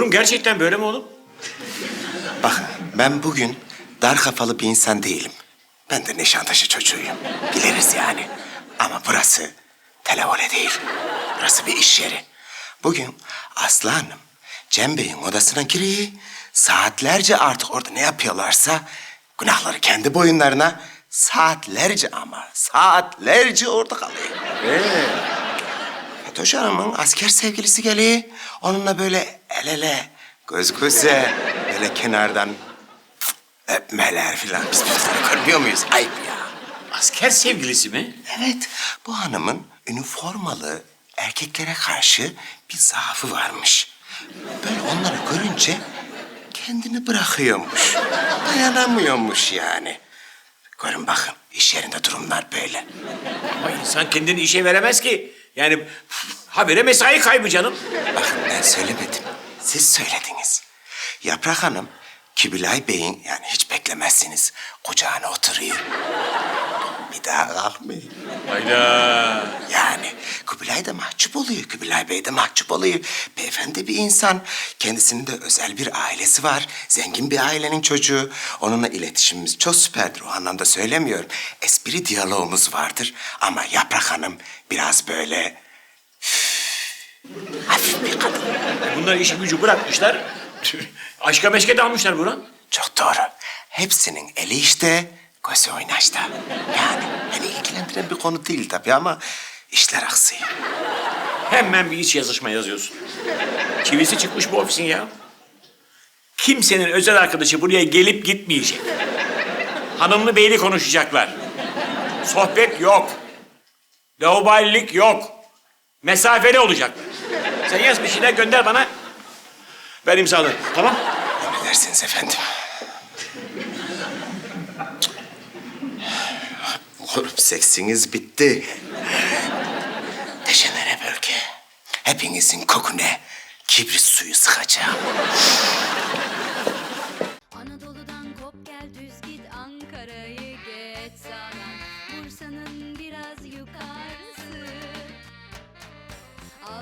Durum gerçekten böyle mi oğlum? Bakın ben bugün dar kafalı bir insan değilim. Ben de Nişantaşı çocuğuyum. Biliriz yani. Ama burası televole değil. Burası bir iş yeri. Bugün Aslı Hanım Cem Bey'in odasına giriyor. Saatlerce artık orada ne yapıyorlarsa günahları kendi boyunlarına saatlerce ama saatlerce orada kalıyor. Ee, Fatoş Hanım'ın asker sevgilisi geliyor. Onunla böyle el ele, göz göze, böyle kenardan öpmeler filan. Biz bunları görmüyor muyuz? Ayıp ya. Asker sevgilisi mi? Evet, bu hanımın üniformalı erkeklere karşı bir zaafı varmış. Böyle onları görünce kendini bırakıyormuş. Dayanamıyormuş yani. Görün bakın, iş yerinde durumlar böyle. Ama insan kendini işe veremez ki. Yani habire mesai kaybı canım. Bakın ben söylemedim. Siz söylediniz. Yaprak Hanım, Kibilay Bey'in yani hiç beklemezsiniz kucağına oturuyor. Bir daha kalkmıyor. Hayda. Yani Kubilay da mahcup oluyor. Kubilay Bey de mahcup oluyor. Beyefendi bir insan. Kendisinin de özel bir ailesi var. Zengin bir ailenin çocuğu. Onunla iletişimimiz çok süperdir. O anlamda söylemiyorum. Espri diyalogumuz vardır. Ama Yaprak Hanım biraz böyle... hafif bir kadın. Bunlar işi gücü bırakmışlar. Aşka meşke dalmışlar Burhan. Çok doğru. Hepsinin eli işte, gözü oynaşta. Yani beni ilgilendiren bir konu değil tabii ama işler aksıyor. Hemen bir iç yazışma yazıyorsun. Çivisi çıkmış bu ofisin ya. Kimsenin özel arkadaşı buraya gelip gitmeyecek. Hanımlı beyli konuşacaklar. Sohbet yok. Laubalilik yok. Mesafeli olacaklar. Sen yaz bir şeyler gönder bana. Ben imzalarım. Tamam? Emredersiniz efendim. Oğlum seksiniz bitti. Dejenere bölge. Hepinizin kokuna kibrit suyu sıkacağım. Anadolu'dan kop gel düz git Ankara'yı geç sağdan